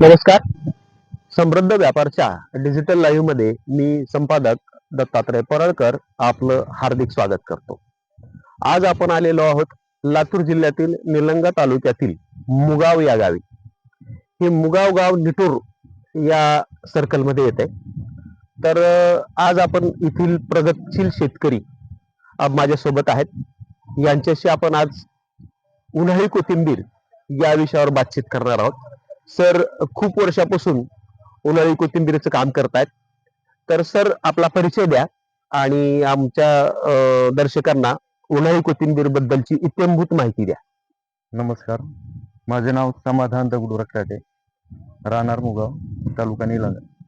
नमस्कार. समृद्ध व्यापारच्या डिजिटल लाईव्हमध्ये मी संपादक दत्तात्रय परळकर आपलं हार्दिक स्वागत करतो. आज आपण आलेलो आहोत लातूर जिल्ह्यातील निलंगा तालुक्यातील मुगाव या गावी. हे मुगाव गाव निटूर या सर्कलमध्ये येते. तर आज आपण येथील प्रगतशील शेतकरी माझ्यासोबत आहेत. यांच्याशी आपण आज उन्हाळी कोथिंबीर या विषयावर बातचीत करणार आहोत. सर खूप वर्षापासून उन्हाळी कोथिंबीरचं काम करतायत. तर सर आपला परिचय द्या आणि आमच्या दर्शकांना उन्हाळी कोथिंबीर बद्दलची इत्यंभूत माहिती द्या. नमस्कार. माझे नाव समाधान दगडू रखराटे राहणार मुगाव तालुका निलंगा.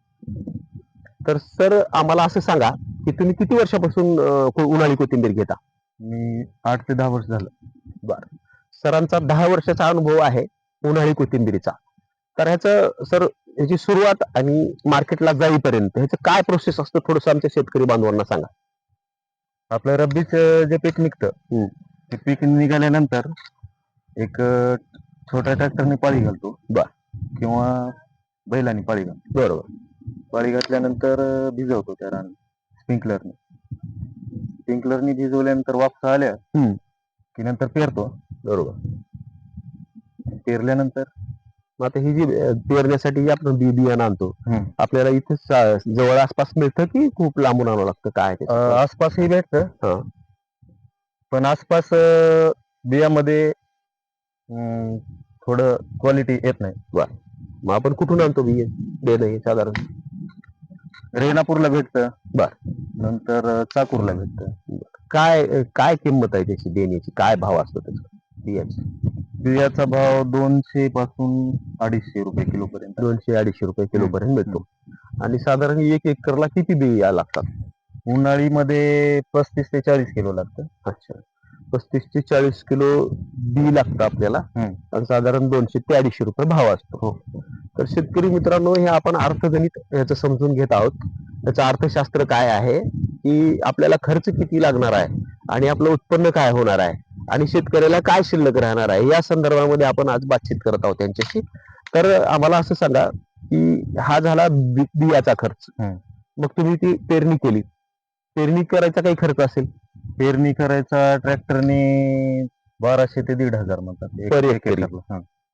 तर सर आम्हाला असं सांगा की तुम्ही किती वर्षापासून अं, उन्हाळी कोथिंबीर घेता? मी आठ ते दहा वर्ष झालं. सरांचा दहा वर्षाचा अनुभव आहे उन्हाळी कोथिंबीरीचा. तर ह्याचं सर ह्याची सुरुवात आणि मार्केटला जाईपर्यंत ह्याचं काय प्रोसेस असतं थोडंसं आमच्या शेतकरी बांधवांना सांगा. आपलं रब्बीच जे पीक निघतं. ते पीक निघाल्यानंतर एक छोट्या ट्रॅक्टरने पाळी घालतो. बर. किंवा बैलांनी पाळी घालतो. बरोबर. पाळी घातल्यानंतर भिजवतो त्या रान स्प्रिंकलरने. स्प्रिंकलरने भिजवल्यानंतर वापसा आल्या हम्म. की नंतर पेरतो. बरोबर. पेरल्यानंतर मग आता ही जी पेरण्यासाठी जी आपण बी बियाणं आणतो. आपल्याला इथे जवळ आसपास मिळतं की खूप लांबून आणावं लागतं? काय ते? आसपासही हा. भेटतं. पण आसपास अं, बियामध्ये अं, थोडं क्वालिटी येत नाही. मग आपण कुठून आणतो बी बियाणं हे साधारण? रेणापूरला भेटतं. बर. नंतर अं, चाकूरला भेटतं. काय काय किंमत आहे त्याची देण्याची काय भाव असतो त्याचा बियाचा बियाचा भाव दोनशे पासून अडीचशे रुपये किलो पर्यंत. दोनशे अडीचशे रुपये किलो पर्यंत मिळतो आणि साधारण एक एकरला किती बिया लागतात? उन्हाळीमध्ये पस्तीस ते चाळीस किलो लागतं. अच्छा. पस्तीस ते चाळीस किलो बी लागतं आपल्याला. हम्म. आणि साधारण दोनशे ते अडीचशे रुपये भाव असतो. हो. तर शेतकरी मित्रांनो हे आपण अर्थगणित याचं समजून घेत आहोत. त्याचं अर्थशास्त्र काय आहे? की आपल्याला खर्च किती लागणार आहे? आणि आपलं उत्पन्न काय होणार आहे? आणि शेतकऱ्याला काय शिल्लक राहणार आहे? या संदर्भामध्ये आपण आज बातचीत करत आहोत त्यांच्याशी. तर आम्हाला असं सांगा की हा झाला बियाचा खर्च. मग तुम्ही ती पेरणी केली. पेरणी करायचा काही खर्च असेल? पेरणी करायचा ट्रॅक्टरने बाराशे ते दीड हजार म्हणतात.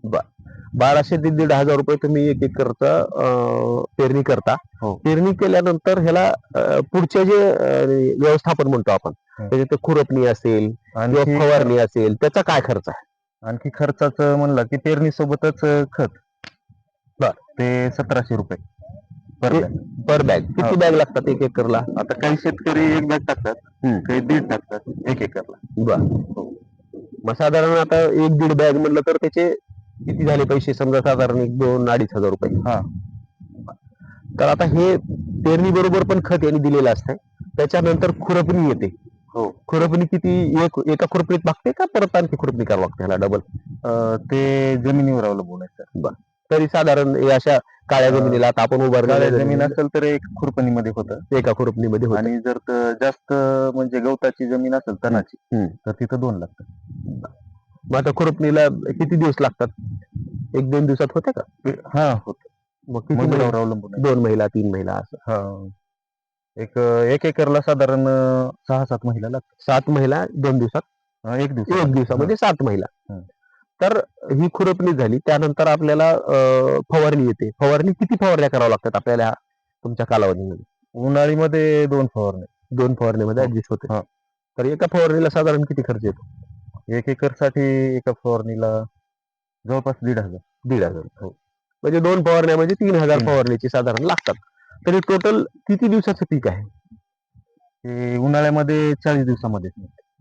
हा. बाराशे ते दीड हजार रुपये तुम्ही एक एकरचा पेरणी करता हो. पेरणी केल्यानंतर ह्याला अं, पुढचे जे अं, व्यवस्थापन म्हणतो आपण हं. त्याच्यात ते खुरपणी असेल किंवा आणखी फवारणी असेल त्याचा काय खर्च आहे आणखी खर्चाचं म्हणलं की पेरणी सोबतच खत बर. ते सतराशे रुपये per ते- bag. पर बॅग किती हा. बॅग लागतात एक एकरला आता काही शेतकरी एक बॅग टाकतात हम्म. काही दीड टाकतात एक एकरला बर मग साधारण आता एक दीड बॅग म्हणलं तर त्याचे किती झाले पैसे? समजा साधारण एक दोन अडीच हजार रुपये. हा. तर आता हे पेरणी बरोबर पण खत यांनी दिलेलं असतंय. त्याच्यानंतर खुरपणी येते. हो. खुरपणी किती? एक एका खुरपणीत भागते का परत आणखी खुरपणी करावं लागते ह्याला? डबल ते जमिनीवर अवलंबून आहे सर. तरी साधारण अशा काळ्या जमिनीला आता आपण उभारलेल्या जमीन असेल तर एक खुरपणीमध्ये होतं. एका खुरपणीमध्ये होतं. आणि जर त- जास्त म्हणजे गवताची जमीन असेल तणाची हम्म. तर तिथं दोन लागतात मग आता खुरपणीला किती दिवस लागतात? एक दोन दिवसात होते का? हा होत. मग किती मजुरावर महिने? अवलंबून आहे. दोन महिला तीन महिला असं. हा. एक एक एकरला साधारण सहा सात महिला लागतात. सात महिला दोन दिवसात? एक दिवस एक दिवसामध्ये सात महिला. हं. तर ही खुरपणी झाली त्यानंतर आपल्याला अं, फवारणी येते. फवारणी किती फवारण्या कराव्या लागतात आपल्याला तुमच्या कालावधीमध्ये? उन्हाळीमध्ये दोन फवारणी. दोन फवारणीमध्ये हो. ऍडजस्ट होते. हा. तर एका फवारणीला साधारण किती खर्च येतो? एक एकरसाठी एका फवारणीला जवळपास दीड हजार दीड हजार हो. म्हणजे दोन फवारण्या म्हणजे तीन हजार. फवारणीची साधारण लागतात तरी टोटल किती दिवसाचं पीक आहे ते उन्हाळ्यामध्ये चाळीस दिवसामध्ये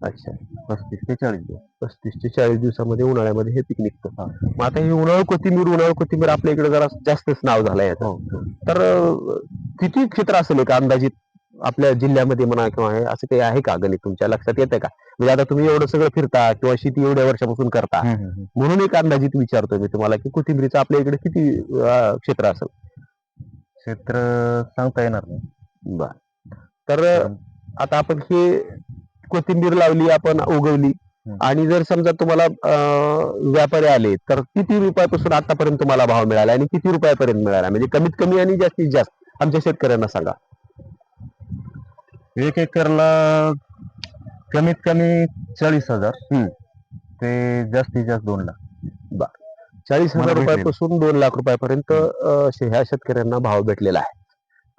अच्छा पस्तीस ते चाळीस दिवस पस्तीस ते चाळीस दिवसामध्ये उन्हाळ्यामध्ये हे पीक निघतं हा. मग आता हे उन्हाळी कोथिंबीर उन्हाळी कोथिंबीर आपल्या इकडे जरा जास्तच नाव झालंय याचं. हो तर अं, किती क्षेत्र असेल एक अंदाजित आपल्या जिल्ह्यामध्ये म्हणा किंवा हे असं काही आहे का गणित तुमच्या? लक्षात येते का? म्हणजे आता तुम्ही एवढं सगळं फिरता किंवा शेती एवढ्या वर्षापासून करता. म्हणून एक अंदाजित विचारतोय मी तुम्हाला की कोथिंबीरीचं आपल्या इकडे किती अं, क्षेत्र असेल? क्षेत्र सांगता येणार नाही. बर. तर आता आपण हे कोथिंबीर लावली आपण उगवली हम्म. आणि जर समजा तुम्हाला अं, व्यापारी आले तर किती रुपयापासून आतापर्यंत तुम्हाला भाव मिळाला आणि किती रुपयापर्यंत मिळाला? म्हणजे कमीत कमी आणि जास्तीत जास्त. आमच्या शेतकऱ्यांना सांगा. एक एकरला कमीत कमी चाळीस हजार. ते जास्तीत जास्त दोन लाख. चाळीस मला हजार. रुपयापासून दोन लाख रुपयापर्यंत अं, शे- ह्या शेतकऱ्यांना भाव भेटलेला आहे.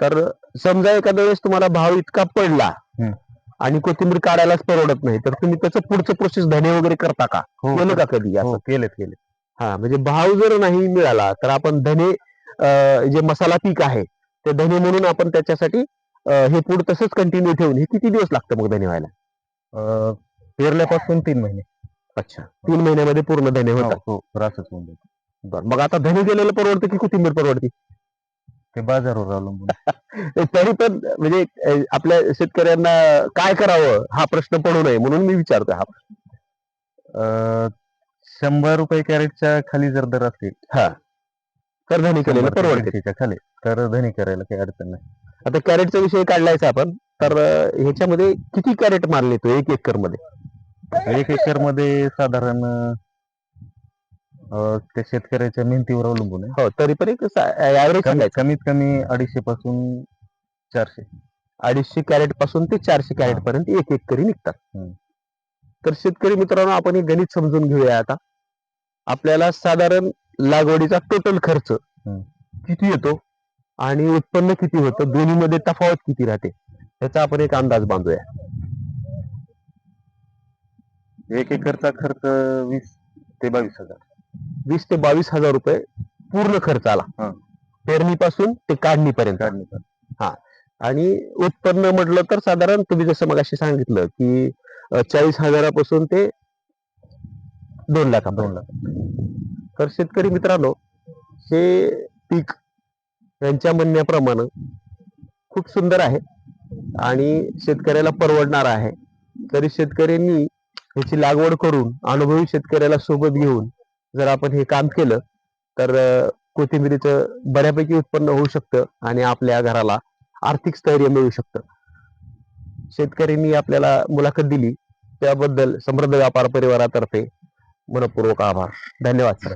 तर समजा एखाद्या वेळेस तुम्हाला भाव इतका पडला हम्म. आणि कोथिंबीर काढायलाच परवडत नाही तर तुम्ही त्याचं पुढचं प्रोसेस धने वगैरे करता का? हो केलं का कधी असं? हो केलेत. केले हा म्हणजे भाव जर नाही मिळाला तर आपण धने अं, जे मसाला पीक आहे ते धने म्हणून आपण त्याच्यासाठी हे पुढे तसंच कंटिन्यू ठेवून हे किती दिवस लागतं मग धने व्हायला? अं, पेरल्यापासून तीन महिने. अच्छा. तीन महिन्यामध्ये पूर्ण धने हो होतात. हो. बरं. मग आता धने गेलेलं परवडतं की कोथिंबीर परवडते? ते बाजारावर अवलंबून तरी पण म्हणजे आपल्या शेतकऱ्यांना काय करावं हा प्रश्न पडू नये म्हणून मी विचारतोय हा अं, शंभर रुपये कॅरेटच्या खाली जर दर असतील हा. तर धने केलेलं परवडते. खाली तर धनी करायला काही अडचण नाही. आता कॅरेटचा विषय काढलायचा आपण तर ह्याच्यामध्ये किती कॅरेट मारले तो एक एकरमध्ये एक एकरमध्ये साधारण त्या शेतकऱ्याच्या मेहनतीवर अवलंबून आहे. हो तरी पण एक ऍव्हरेज कमीत कमी अडीचशे पासून चारशे. अडीचशे कॅरेटपासून ते चारशे कॅरेट. पर्यंत एक एकरी निघतात. हम्म. तर शेतकरी मित्रांनो आपण हे गणित समजून घेऊया आता. आपल्याला साधारण लागवडीचा टोटल खर्च. किती येतो? आणि उत्पन्न किती होतं? दोन्हीमध्ये तफावत किती राहते? त्याचा आपण एक अंदाज बांधूया. एक एकरचा खर्च वीस ते बावीस हजार. वीस ते बावीस हजार रुपये पूर्ण खर्च आला. हा. पेरणीपासून ते काढणीपर्यंत. काढणीचा आणि उत्पन्न म्हटलं तर साधारण तुम्ही जसं मग सांगितलं की चाळीस हजारापासून ते दोन लाखापर्यंत. दोन लाख. तर शेतकरी मित्रांनो हे पीक त्यांच्या म्हणण्याप्रमाणे खूप सुंदर आहे आणि शेतकऱ्याला परवडणार आहे. तरी शेतकऱ्यांनी ह्याची लागवड करून अनुभवी शेतकऱ्याला सोबत घेऊन जर आपण हे काम केलं तर कोथिंबिरीचं बऱ्यापैकी उत्पन्न होऊ शकतं आणि आपल्या घराला आर्थिक स्थैर्य मिळू शकतं. शेतकऱ्यांनी आपल्याला मुलाखत दिली. त्याबद्दल समृद्ध व्यापार परिवारातर्फे मनपूर्वक आभार. धन्यवाद सर.